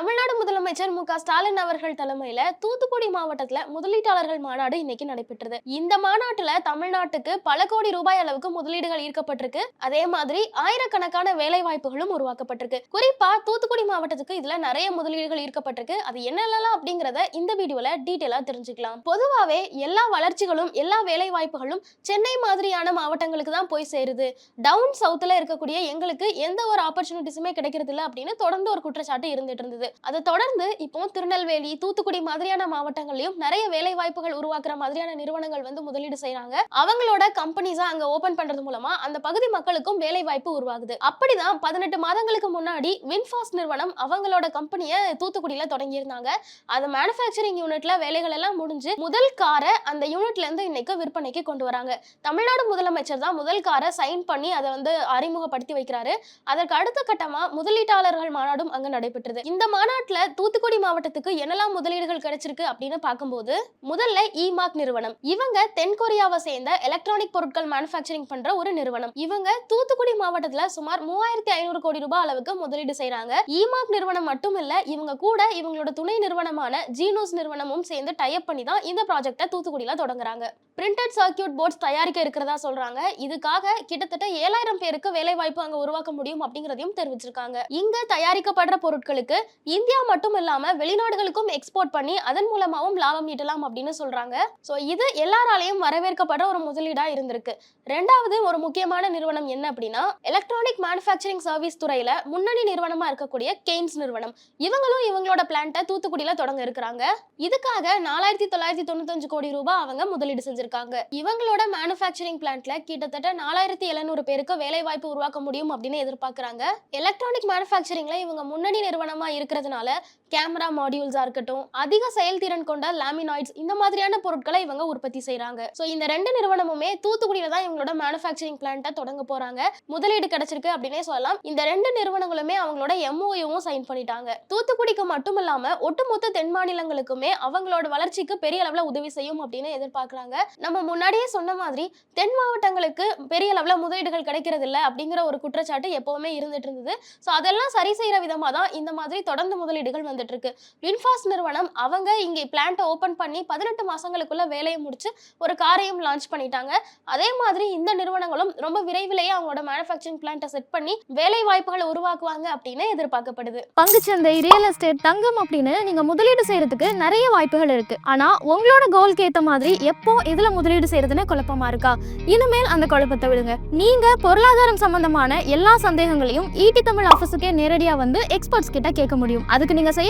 தமிழ்நாடு முதலமைச்சர் மு க ஸ்டாலின் அவர்கள் தலைமையில தூத்துக்குடி மாவட்டத்துல முதலீட்டாளர்கள் மாநாடு இன்னைக்கு நடைபெற்றது. இந்த மாநாட்டுல தமிழ்நாட்டுக்கு பல கோடி ரூபாய் அளவுக்கு முதலீடுகள் ஈர்க்கப்பட்டிருக்கு. அதே மாதிரி ஆயிரக்கணக்கான வேலை வாய்ப்புகளும் உருவாக்கப்பட்டிருக்கு. குறிப்பா தூத்துக்குடி மாவட்டத்துக்கு இதுல நிறைய முதலீடுகள் ஈர்க்கப்பட்டிருக்கு. அது என்னென்னலாம் அப்படிங்கறத இந்த வீடியோல டீட்டெயிலா தெரிஞ்சுக்கலாம். பொதுவாவே எல்லா வளர்ச்சிகளும் எல்லா வேலை வாய்ப்புகளும் சென்னை மாதிரியான மாவட்டங்களுக்கு தான் போய் சேருது. டவுன் சவுத்துல இருக்கக்கூடிய எங்களுக்கு எந்த ஒரு ஆப்பர்ச்சுனிட்டிஸுமே கிடைக்கிறது இல்ல அப்படின்னு தொடர்ந்து ஒரு குற்றச்சாட்டு இருந்துட்டு இருந்தது. அதை தொடர்ந்து இப்போ திருநெல்வேலி தூத்துக்குடி மாதிரியான மாவட்டங்கள்லயும் நிறைய வேலை வாய்ப்புகள் உருவாக்குற மாதிரியான நிறுவனங்கள் வந்து முதலீடு செய்யறாங்க அவங்களோட கம்பெனிஸா அங்க ஓபன் பண்றது மூலமா அந்த பகுதி மக்களுக்கும் வேலை வாய்ப்பு உருவாகுது. அப்படிதான் பதினெட்டு மாதங்களுக்கு முன்னாடி வின்ஃபாஸ்ட் நிறுவனம் அவங்களோட கம்பெனியை தூத்துக்குடியில தொடங்கியிருந்தாங்க. அது மேனுஃபேக்சரிங் யூனிட்ல வேலைகள் எல்லாம் முடிஞ்சு முதல் காரை அந்த யூனிட்ல இருந்து இன்னைக்கு விற்பனைக்கு கொண்டு வராங்க. தமிழ்நாடு முதலமைச்சர் தான் முதல் காரை சைன் பண்ணி அதை வந்து அறிமுகப்படுத்தி வைக்கிறாரு. அதற்கு அடுத்த கட்டமா முதலீட்டாளர்கள் மாநாடும் அங்க நடைபெற்றது. இந்த மாநாட்டுல தூத்துக்குடி மாவட்டத்துக்கு என்னெல்லாம் முதலீடுகள் கிடைச்சிருக்கு அப்படின்னு பார்க்கும்போது முதல்ல இமாக் நிறுவனம். இவங்க தென்கொரியாவை சேர்ந்த எலக்ட்ரானிக் பொருட்கள் மேனுஃபேக்சரிங் பண்ற ஒரு நிறுவனம். இவங்க தூத்துக்குடி மாவட்டத்துல சுமார் மூவாயிரத்தி ஐநூறு கோடி ரூபாய் அளவுக்கு முதலீடு செய்யறாங்க இமாக் நிறுவனம் மட்டும் இல்ல இவங்க கூட இவங்களோட துணை நிறுவனமான ஜீனோஸ் நிறுவனமும் சேர்ந்து டைப் பண்ணி தான் இந்த ப்ராஜெக்டை தூத்துக்குடியில தொடங்குறாங்க. பிரிண்டட் சர்க்கியூட் போர்ட்ஸ் தயாரிக்க இருக்கிறதா சொல்றாங்க. இதுக்காக கிட்டத்தட்ட ஏழாயிரம் பேருக்கு வேலை வாய்ப்பு அங்க உருவாக்க முடியும் அப்படிங்கறதையும் தெரிவிச்சிருக்காங்க. இங்க தயாரிக்கப்படுற பொருட்களுக்கு இந்தியா மட்டும் இல்லாம வெளிநாடுகளுக்கும் எக்ஸ்போர்ட் பண்ணி அதன் மூலமாவும் லாபம் ஈட்டலாம் அப்படின்னு சொல்றாங்க. சோ இது எல்லாராலையும் வரவேற்கப்படுற ஒரு முதலீடா இருந்திருக்கு. ரெண்டாவது ஒரு முக்கியமான நிறுவனம் என்ன அப்படின்னா எலக்ட்ரானிக் மேனுஃபேக்சரிங் சர்வீஸ் துறையில முன்னணி நிறுவனமா இருக்கக்கூடிய கெய்ன்ஸ் நிறுவனம். இவங்களும் இவங்களோட பிளான்ட்டை தூத்துக்குடியில தொடங்க இருக்கிறாங்க. இதுக்காக நாலாயிரத்தி தொள்ளாயிரத்தி தொண்ணூத்தஞ்சு கோடி ரூபாய் அவங்க முதலீடு செஞ்சிருக்காங்க. இவங்களோட மேனுஃபேக்சரிங் பிளான்ட்ல கிட்டத்தட்ட நாலாயிரத்தி எழுநூறு பேருக்கு வேலை வாய்ப்பு உருவாக்க முடியும் அப்படின்னு எதிர்பார்க்கறாங்க. எலக்ட்ரானிக் மேனுஃபேக்சரிங்ல இவங்க முன்னணி நிறுவனமா இருக்கிறதுனால கேமரா மாடியூல்ஸா இருக்கட்டும் அதிக செயல்திறன் கொண்ட லாமினாய்ட்ஸ் இந்த மாதிரியான பொருட்களை இவங்க உற்பத்தி செய்கிறாங்க சோ இந்த ரெண்டு நிறுவனமுமே தூத்துக்குடியில தான் இவங்களோட மேனுஃபேக்சரிங் பிளான்ட்டை தொடங்க போறாங்க. முதலீடு கிடைச்சிருக்கு அப்படின்னே சொல்லலாம். இந்த ரெண்டு நிறுவனங்களுமே அவங்களோட எம்ஓயும் சைன் பண்ணிட்டாங்க. தூத்துக்குடிக்கு மட்டும் இல்லாம ஒட்டுமொத்த தென் மாநிலங்களுக்குமே அவங்களோட வளர்ச்சிக்கு பெரிய அளவுல உதவி செய்யும் அப்படின்னு எதிர்பார்க்கறாங்க. நம்ம முன்னாடியே சொன்ன மாதிரி தென் மாவட்டங்களுக்கு பெரிய அளவுல முதலீடுகள் கிடைக்கிறது இல்ல அப்படிங்கிற ஒரு குற்றச்சாட்டு எப்பவுமே இருந்துட்டு இருந்தது. ஸோ அதெல்லாம் சரி செய்யற விதமா தான் இந்த மாதிரி தொடர்ந்து முதலீடுகள் வந்து வந்துட்டு இருக்கு வின்ஃபாஸ்ட் நிறுவனம் அவங்க இங்கே பிளான்ட்டை ஓபன் பண்ணி பதினெட்டு மாசங்களுக்குள்ள வேலையை முடிச்சு ஒரு காரையும் லான்ச் பண்ணிட்டாங்க. அதே மாதிரி இந்த நிறுவனங்களும் ரொம்ப விரைவிலேயே அவங்களோட மேனுஃபேக்சரிங் பிளான்ட்டை செட் பண்ணி வேலை வாய்ப்புகளை உருவாக்குவாங்க அப்படின்னு எதிர்பார்க்கப்படுது. பங்குச்சந்தை ரியல் எஸ்டேட் தங்கம் அப்படின்னு நீங்க முதலீடு செய்யறதுக்கு நிறைய வாய்ப்புகள் இருக்கு. ஆனா உங்களோட கோல்க்கு ஏத்த மாதிரி எப்போ இதுல முதலீடு செய்யறதுன்னு குழப்பமா இருக்கா? இனிமேல் அந்த குழப்பத்தை விடுங்க. நீங்க பொருளாதாரம் சம்பந்தமான எல்லா சந்தேகங்களையும் ஈடி தமிழ் ஆஃபீஸுக்கே நேரடியா வந்து எக்ஸ்பர்ட்ஸ் கிட்ட கேட்க முடியும். அதுக்கு நீங்க செய்ய